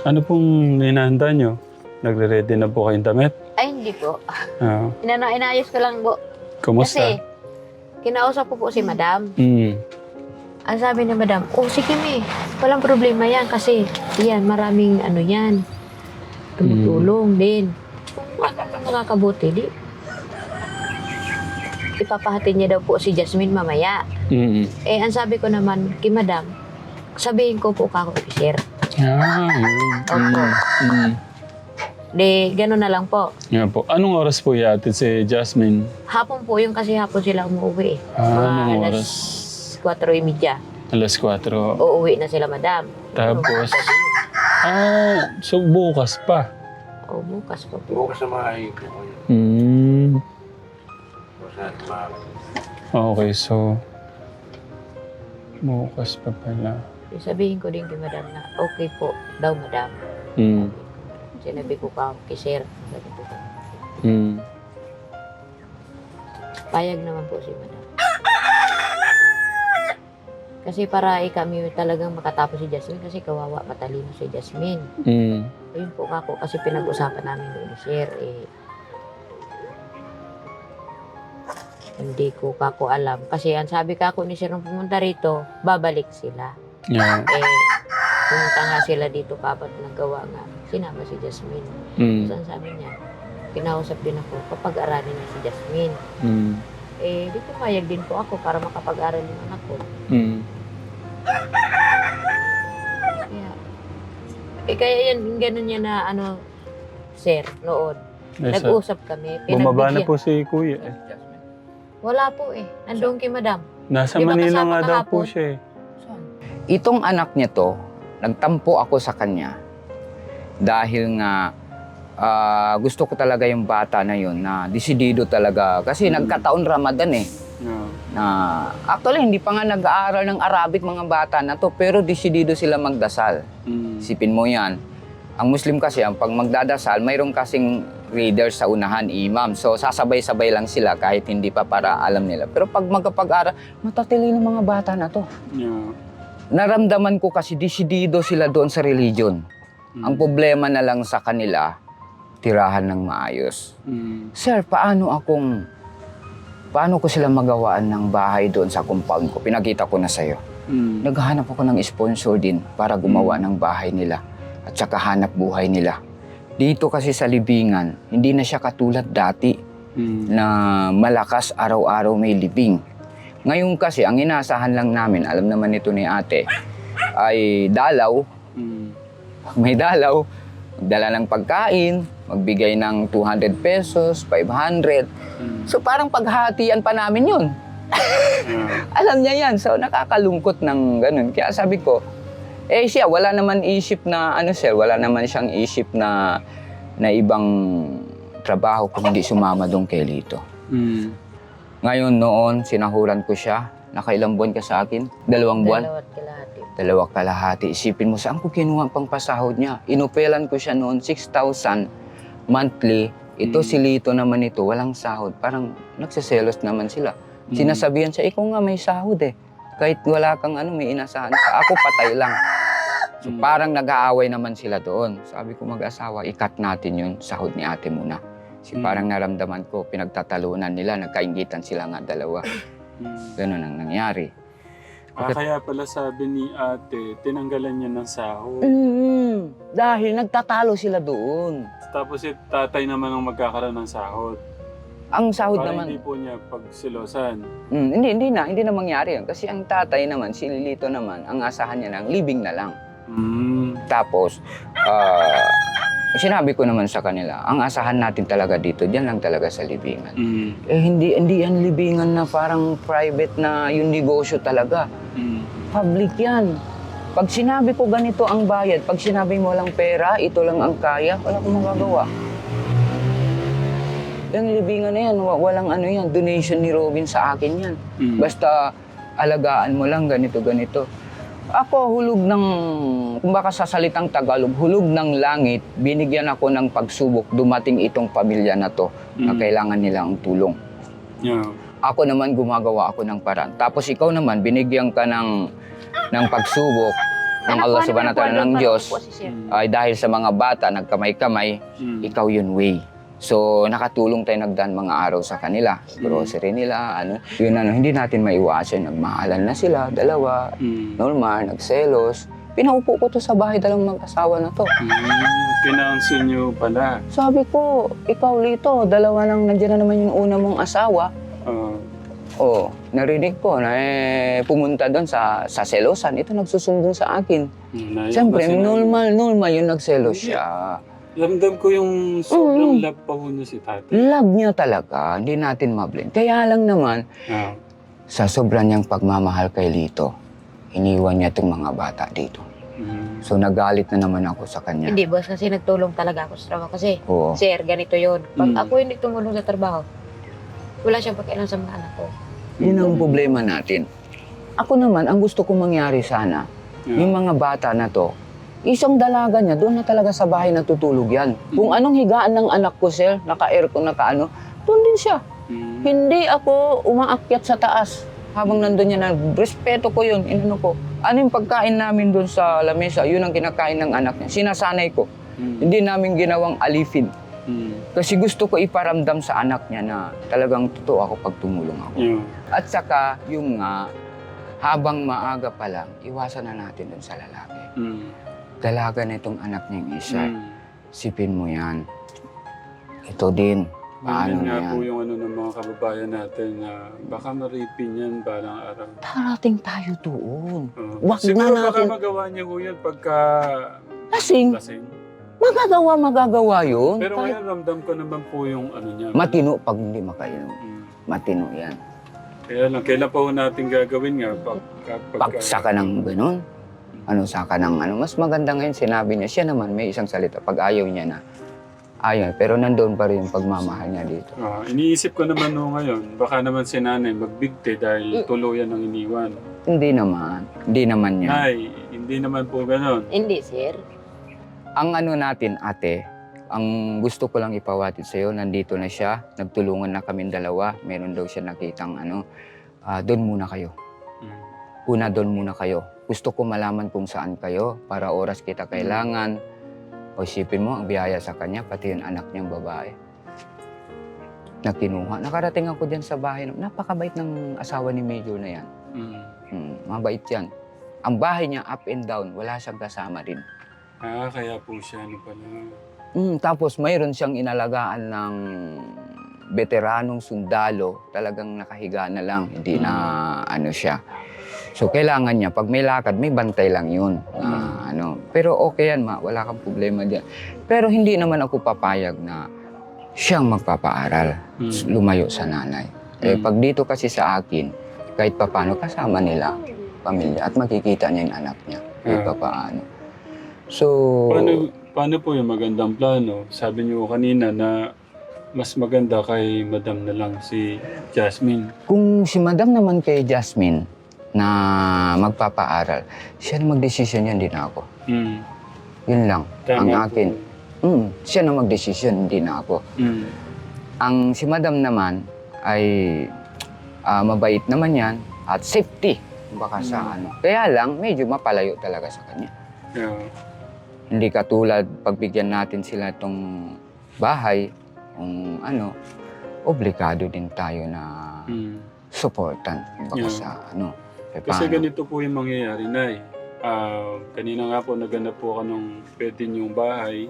Ano pong ninahanda nyo? Nagre-ready na po kayong damit? Ay, hindi po. Ah, Inano, inayos ko lang po. kumusta? Kasi, kinausap ko po si madam. Mm. Ang sabi ni madam, oh sige mi, walang problema yan kasi yan, maraming ano yan, tumutulong din. Makakabuti, di. Ipapahatid niya daw po si Jasmine mamaya. Mm. Eh, ang sabi ko naman kay madam, sabihin ko po ka ako officer. Ah, yun. Opo. Mm. Mm. De, gano'n na lang po. Nga po. Anong oras po yatid si Jasmine? Hapon po yung kasi hapon sila umuwi. eh. Ah, Mga anong alas 4.30. Alas 4. Uuwi na sila, madam. Tapos, ah, so bukas pa. O, bukas pa po. Bukas na maahin ko. Mm. Bukas na. Okay, so bukas pa pala. Sabihin ko din kay madam na, okay po daw, madam. Mm. Sinabi ko ka kay sir. Sabi ko, Mm. Payag naman po si madam. Kasi para eh, kami talagang makatapos si Jasmine kasi kawawa matalino si Jasmine. Mm. Ayun po ako kasi pinag-usapan namin ni Sir eh. Hindi ko kako alam. Kasi ang sabi kako ni Sir nung pumunta rito, babalik sila. Yeah. Eh, pumunta nga sila dito kapat nagawa nga. Sinama si Jasmine. Mm. So, ang sabi niya, kinausap din ako kapag aralin niya si Jasmine. Mm. Eh, di pumayag din po ako para makapag-aral yung anak ko. Mm. Kaya, eh, kaya yan, ganun niya na, ano, sir, noon. Nasa, Nag-usap kami. bumaba na pinagbigyan- po si Kuya eh. Wala po eh. Nandun kay madam. Nasa Di ba Manila kasama nga daw po kahapon? siya eh. Itong anak niya to, nagtampo ako sa kanya dahil nga ah, gusto ko talaga yung bata na yun na desidido talaga. Kasi Mm. nagkataon Ramadan eh. Yeah. Na, actually, hindi pa nga nag-aaral ng Arabic mga bata na to, pero desidido sila magdasal. Mm. Isipin mo yan. Ang Muslim kasi, ang pag magdadasal, mayroon kasing reader sa unahan, imam. So, sasabay-sabay lang sila kahit hindi pa para alam nila. Pero pag magkapag-aral, matatalino ng mga bata na to. Yeah. Naramdaman ko kasi desidido sila doon sa religion. Mm. Ang problema na lang sa kanila, tirahan ng maayos. Mm. Sir, paano akong, paano ko sila magawaan ng bahay doon sa compound ko? Pinakita ko na sa'yo. Mm. Naghahanap ako ng sponsor din para gumawa ng bahay nila at saka hanap buhay nila. Dito kasi sa libingan, hindi na siya katulad dati Mm. na malakas araw-araw may libing. Ngayon kasi, ang inaasahan lang namin, alam naman ito ni ate, ay dalaw, Mm. may dalaw, magdala ng pagkain, magbigay ng 200 pesos, 500. Mm. So parang paghatian pa namin yun. Alam niya yan. So nakakalungkot ng ganun. Kaya sabi ko, eh siya, wala naman isip na, ano sir, wala naman siyang isip na, na ibang trabaho kung hindi sumama doon kay Lito. Mm. Ngayon noon, sinahuran ko siya. Nakailang buwan ka sa akin? Dalawang buwan? Dalawat kalahati. Dalawa kalahati. Isipin mo, saan ko kinuha ang pang pasahod niya? Inupelan ko siya noon, 6,000 monthly. Ito Mm. si Lito naman ito, walang sahod. Parang nagsiselos naman sila. Mm. Sinasabihan siya, ikaw nga may sahod eh. Kahit wala kang ano, may inasahan ka. Ako patay lang. So Mm. parang nag-aaway naman sila doon. Sabi ko mag-asawa, ikat natin yun, sahod ni ate muna. Kasi Mm. parang naramdaman ko, pinagtatalunan nila, nagkaingitan sila nga dalawa. Mm. Ganun ang nangyari. Ah, kaya pala sabi ni ate, tinanggalan niya ng sahod. Mm, dahil nagtatalo sila doon. Tapos si tatay naman ang magkakaroon ng sahod. Ang sahod Para naman, hindi po niya pagsilosan. Mm, hindi, hindi na, hindi na mangyari yun. Kasi ang tatay naman, si Lilito naman, ang asahan niya ng living na lang. Mm. Tapos, ah, sinabi ko naman sa kanila, ang asahan natin talaga dito, diyan lang talaga sa libingan. Mm. Eh, hindi, hindi yan libingan na parang private na yung negosyo talaga. Mm. Public yan. Pag sinabi ko ganito ang bayad, pag sinabi mo lang pera, ito lang ang kaya, wala akong magagawa. Yung libingan na yan, wa- walang ano yan, donation ni Robin sa akin yan. Mm. Basta alagaan mo lang ganito, ganito. Ako, hulog ng, kung baka sa salitang Tagalog, hulog ng langit, binigyan ako ng pagsubok, dumating itong pamilya na to na Mm. kailangan nila ang tulong. Yeah. Ako naman gumagawa ako ng paraan. Tapos ikaw naman, binigyan ka ng, ng pagsubok, ng Allah subhanahu wa ta'ala ng Diyos ay dahil sa mga bata nagkamay-kamay, Mm. ikaw yun way. So, nakatulong tayo nagdaan mga araw sa kanila. Grocery nila, ano. Yun ano, hindi natin maiwasan. Nagmahalan na sila, dalawa. Mm. Normal, nagselos. Pinaupo ko to sa bahay dalawang mag-asawa na to. Mm. Pinaunso nyo pala. Sabi ko, ikaw Lito, dalawa lang nandiyan na naman yung una mong asawa. Ah. Oh, narinig ko na eh, pumunta doon sa, sa selosan. Ito nagsusumbong sa akin. Mm, naiyak Siyempre, normal, normal yung nagselos siya. Ramdam ko yung sobrang Mm. love pa ho niya si tatay. Love niya talaga, hindi natin mablame. Kaya lang naman, Ah. sa sobrang niyang pagmamahal kay Lito, iniwan niya itong mga bata dito. Mm. So nagalit na naman ako sa kanya. Hindi, boss, kasi nagtulong talaga ako sa trabaho. Kasi, Oo. sir, ganito yon Pag Mm. ako hindi tumulong sa trabaho, wala siyang pakialam sa mga anak ko. Yun ang problema natin. Ako naman, ang gusto kong mangyari sana, Yeah. yung mga bata na to, isang dalaga niya, doon na talaga sa bahay natutulog yan. Kung anong higaan ng anak ko, sir, naka-aircon, naka-ano, doon din siya. Mm. Hindi ako umaakyat sa taas habang nandun yan. Respeto ko yun, inano ko. Ano yung pagkain namin doon sa lamesa, yun ang kinakain ng anak niya. Sinasanay ko. Mm. Hindi namin ginawang alifin. Mm. Kasi gusto ko iparamdam sa anak niya na talagang totoo ako pag tumulong ako. Yeah. At saka, yung nga, habang maaga pa lang, iwasan na natin dun sa lalaki. Mm. Dalaga na itong anak niya yung isa. Mm. Sipin mo yan. Ito din. Paano Yun na nga yan? po yung ano ng mga kababayan natin na baka maripin yan balang araw. Darating tayo doon. Uh, Wag siguro na baka natin- magawa niya po yan pagka Lasing. lasing. Magagawa, magagawa yun. Pero Kahit ngayon ramdam ko naman po yung ano niya. matino pag hindi makainom. Mm. Matino yan. Kaya lang, kailan pa po natin gagawin nga pag, kapag... Pag saka ng ganun, ano saka ng ano, mas maganda ngayon sinabi niya, siya naman may isang salita, pag ayaw niya na, ayaw, pero nandoon pa rin yung pagmamahal niya dito. Ah, iniisip ko naman no ngayon, baka naman si nanay magbigti dahil tuluyan ng iniwan. Hindi naman, hindi naman niya. Nay, hindi naman po ganon. Hindi, sir. Ang ano natin, ate, ang gusto ko lang ipawatid sa'yo, nandito na siya, nagtulungan na kami dalawa, meron daw siya nakitang ano, ah, doon muna kayo. Mm. Una, doon muna kayo. Gusto ko malaman kung saan kayo para oras kita kailangan. O isipin mo, ang biyaya sa kanya, pati yung anak niyang babae. Na kinuha. Nakarating ako dyan sa bahay. Napakabait ng asawa ni Major na yan. Mm. Hmm, mabait yan. Ang bahay niya up and down, wala siyang kasama rin. Ah, kaya po siya ano pala. Mm, tapos mayroon siyang inalagaan ng veteranong sundalo, talagang nakahiga na lang, hindi na ano siya. So kailangan niya, pag may lakad, may bantay lang yun. na ano. Pero okay yan ma, wala kang problema diyan. Pero hindi naman ako papayag na siyang magpapaaral, Mm. lumayo sa nanay. Eh, Mm. pag dito kasi sa akin, kahit papano kasama nila, pamilya, at makikita niya yung anak niya, kahit Ah. papaano. So, Paano, paano po yung magandang plano? Sabi niyo kanina na mas maganda kay madam na lang si Jasmine. Kung si madam naman kay Jasmine na magpapaaral, siya na magdesisyon yan din ako. Mm. Yun lang. Tama ang po. akin. Mm, siya na magdesisyon, hindi na ako. Mm. Ang si madam naman ay ah, mabait naman yan at safety. Baka sa Mm. ano. Kaya lang, medyo mapalayo talaga sa kanya. Yeah. Hindi katulad pagbigyan natin sila itong bahay, kung ano, obligado din tayo na Mm. supportan. Baka Yeah. sa ano. Eh, Kasi paano? ganito po yung mangyayari, Nay. Ah, kanina nga po naganap po ka nung pwede niyong bahay.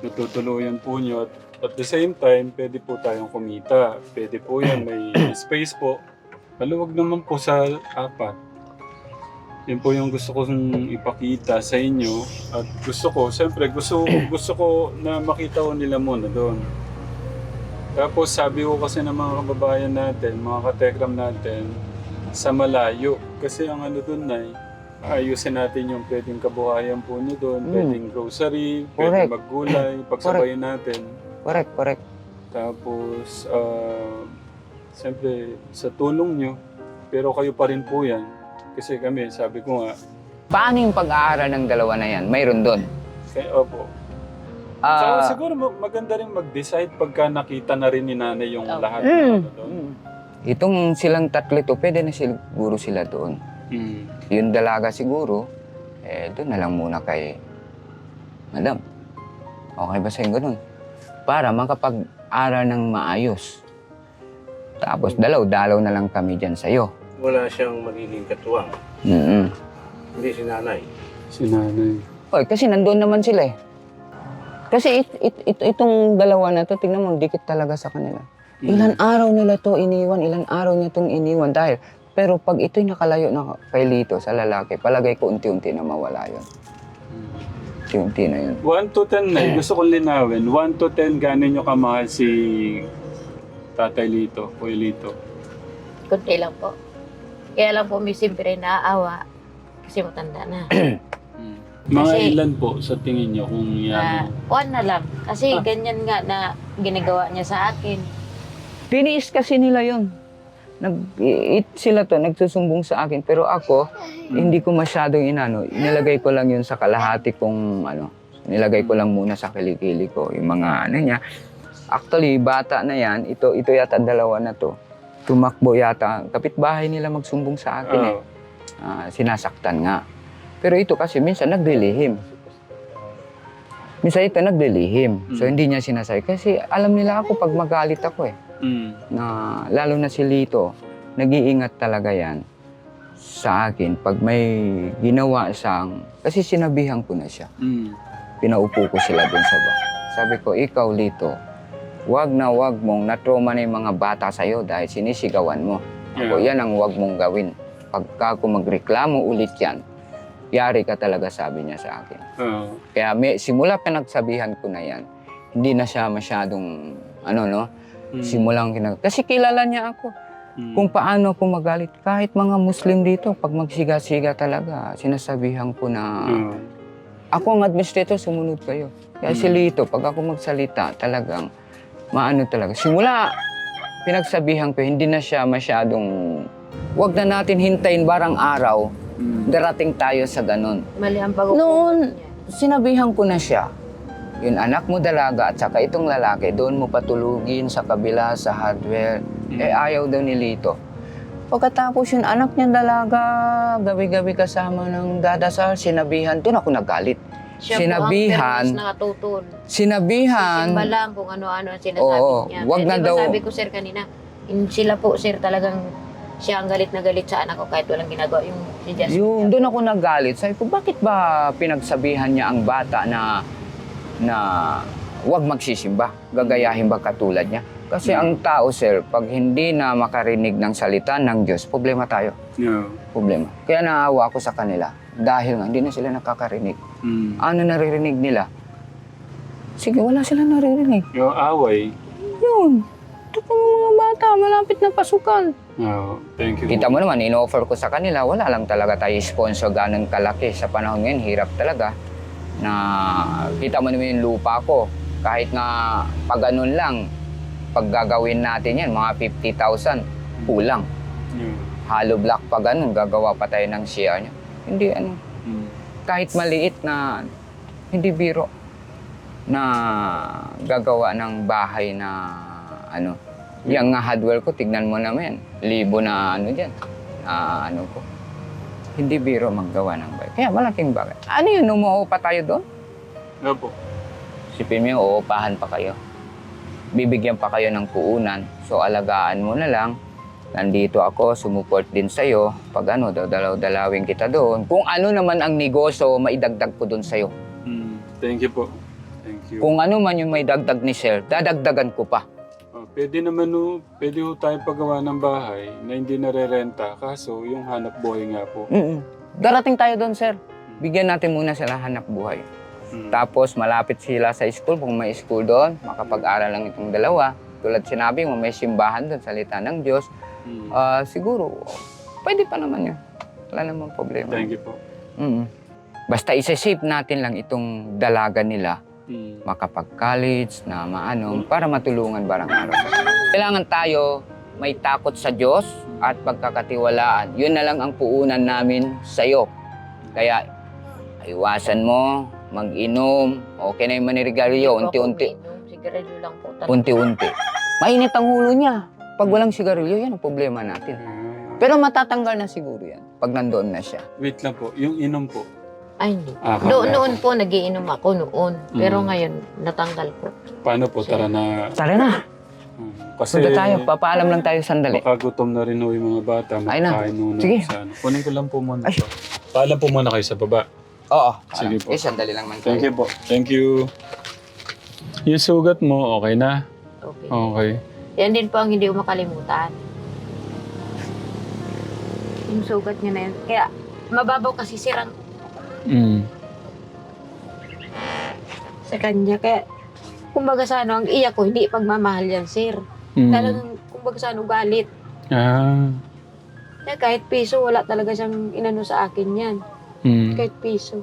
Natutuluyan po niyo at at the same time, pwede po tayong kumita. Pwede po yan, may space po. Maluwag naman po sa apat. Yan po yung gusto kong ipakita sa inyo. At gusto ko, siyempre, gusto, gusto ko na makita ko nila muna doon. Tapos sabi ko kasi ng mga kababayan natin, mga katekram natin, sa malayo. Kasi ang ano doon na ayusin natin yung pwedeng kabuhayan po nyo doon, Mm. pwedeng grocery, Correct. pwedeng maggulay, pagsabayin natin. Correct, correct. Tapos, ah, siyempre, sa tulong nyo, pero kayo pa rin po yan. Kasi kami, sabi ko nga, Paano yung pag-aaral ng dalawa na yan? Mayroon doon. kay, opo. Ah, so, siguro ma- maganda rin mag-decide pagka nakita na rin ni nanay yung Oh. lahat Mm. ng ano doon. mm. Itong silang tatlo to, pwede na siguro sila doon. Mm. Yung dalaga siguro, eh doon na lang muna kay Madam. Okay ba sa'yo ganun? Para makapag-aral ng maayos. Tapos dalaw-dalaw na lang kami dyan sa'yo. Wala siyang magiging katuwang. Mm Hindi si nanay. Si nanay. Oy, kasi nandoon naman sila eh. Kasi it, it, it- itong dalawa na to, tingnan mo, dikit talaga sa kanila. Ilan araw nila to iniwan, ilan araw niya tong iniwan dahil. Pero pag ito'y nakalayo na kay Lito sa lalaki, palagay ko unti-unti na mawala yon. Unti-unti na yun. 1 to 10 na, gusto kong linawin. 1 to 10, gano'n nyo kamahal si Tatay Lito, Kuya Lito? Kunti lang po. Kaya lang po may siyempre naaawa kasi matanda na. Mga Kasi- ilan po sa tingin nyo kung na yan? one na lang. Kasi Ah. ganyan nga na ginagawa niya sa akin. Tiniis kasi nila yon. Nag, it, sila to, nagsusumbong sa akin. Pero ako, hindi ko masyadong inano. Nilagay ko lang yun sa kalahati kong ano. Nilagay ko lang muna sa kilikili ko. Yung mga ano niya. Actually, bata na yan. Ito, ito yata dalawa na to. Tumakbo yata. Kapitbahay nila magsumbong sa akin eh. Ah, sinasaktan nga. Pero ito kasi minsan naglilihim. Minsan ito naglilihim. So Mm. hindi niya sinasabi. Kasi alam nila ako pag magalit ako eh. Mm, Na, lalo na si Lito, nag-iingat talaga yan sa akin. Pag may ginawa siyang, kasi sinabihan ko na siya. mm, Pinaupo ko sila dun sa ba. Sabi ko, ikaw Lito, wag na wag mong natroma na yung mga bata sa'yo dahil sinisigawan mo. Ako, yeah. yan ang wag mong gawin. Pagka ako magreklamo ulit yan, yari ka talaga sabi niya sa akin. Ah, Kaya may, simula pinagsabihan ko na yan, hindi na siya masyadong, ano no, mm, simulang kinag... Kasi kilala niya ako. mm, Kung paano ako magalit. Kahit mga Muslim dito, pag magsiga-siga talaga, sinasabihan ko na, ah, ako ang administrator, sumunod kayo. Kaya si Mm. Lito, pag ako magsalita, talagang, maano talaga. Simula, pinagsabihan ko, hindi na siya masyadong, wag na natin hintayin barang araw, mm, darating tayo sa ganun. Mali ang pag Noon, sinabihan ko na siya. Yung anak mo dalaga at saka itong lalaki, doon mo patulugin sa kabila, sa hardware. mm, Eh, ayaw daw ni Lito. Pagkatapos yung anak niya dalaga, gabi-gabi kasama ng dadasal, sinabihan, doon ako nagalit. Siya sinabihan- po ang nakatutun. Sinabihan, Simba lang kung ano-ano ang sinasabi Oo, niya. wag na daw- sabi ko sir kanina, in- sila po sir talagang siya ang galit na galit sa anak ko kahit walang ginagawa yung si Jasmine. yung doon ako nagalit. Sabi ko, bakit ba pinagsabihan niya ang bata na na wag magsisimba, gagayahin ba katulad niya? Kasi ang tao, sir, pag hindi na makarinig ng salita ng Diyos, problema tayo. yeah, Problema. Kaya naawa ako sa kanila dahil nga hindi na sila nakakarinig. mm. Ano naririnig nila? Sige, wala sila naririnig. Yung away, Yun. Ito mga bata, malapit na pasukan. ah, thank you. Kita mo naman, in-offer ko sa kanila, wala lang talaga tayo sponsor ganun kalaki. Sa panahon ngayon, hirap talaga. Na kita mo naman yung lupa ko. Kahit nga pag ganun lang, pag gagawin natin yan, mga 50,000, kulang. Yeah, Hollow block pa ganun, gagawa pa tayo ng share niya. Hindi ano, mm, kahit maliit na, hindi biro, na gagawa ng bahay na ano. Yung nga hardware ko, tignan mo naman, libo na ano dyan, na ano ko. Hindi biro maggawa ng bahay. Kaya malaking bagay. Ano yun, umuo pa tayo doon? nga po. Sipin mo, uupahan pa kayo. Bibigyan pa kayo ng puunan. So, alagaan mo na lang. Nandito ako, sumuport din sa'yo. Pag ano, dalaw-dalawin kita doon. Kung ano naman ang negosyo, maidagdag ko doon sa'yo. Mm, thank you po. Thank you. Kung ano man yung may dagdag ni Sir, dadagdagan ko pa. Pwede naman no, pwede ho tayo paggawa ng bahay na hindi narerenta kaso yung hanap buhay nga po. Mm-mm. Darating tayo doon, Sir. Bigyan natin muna sila hanap buhay. Mm, Tapos malapit sila sa school, kung may school doon, makapag-aral lang itong dalawa. Tulad sinabi mo, may simbahan doon, salita ng Diyos. mm, Ah, siguro, pwede pa naman yun. Wala namang problema. thank you po. Mm. Basta isa-save natin lang itong dalaga nila Mm, makapag-college na maano para matulungan barang araw. Kailangan tayo may takot sa Diyos at pagkakatiwalaan. Yun na lang ang puunan namin sa iyo. Kaya iwasan mo, mag-inom, okay na yung manirigaryo, unti-unti, Sigarilyo lang po talaga. unti-unti. Mainit ang ulo niya. Pag walang sigarilyo, yan ang problema natin. ah, Pero matatanggal na siguro yan pag nandoon na siya. wait lang po, yung inom po. Ay, hindi. Ah, Do, noon po, nagiinom ako noon. Pero Mm. ngayon, natanggal ko. Paano po? Tara na. Tara na, Hmm, Kasi punta tayo. Papaalam lang tayo sandali. baka gutom na rin ho yung mga bata. Ay na. Makakain muna Sige. sa ano. Kunin ko lang po muna Ay. po. Paalam po muna kayo sa baba. Oo. Sige po. Eh, sandali lang man tayo. Thank you po. Thank you. Yung sugat mo, okay na? Okay. Okay. Yan din po ang hindi ko makalimutan. Yung sugat niya na yun. Kaya, mababaw kasi sirang Mm. sa kanya. Kaya, kumbaga sa ano, ang iyak ko, hindi pagmamahal yan, sir. Mm. Talagang, kumbaga sa ano, galit. Ah. Na kahit piso, wala talaga siyang inano sa akin yan. Mm. Kahit piso.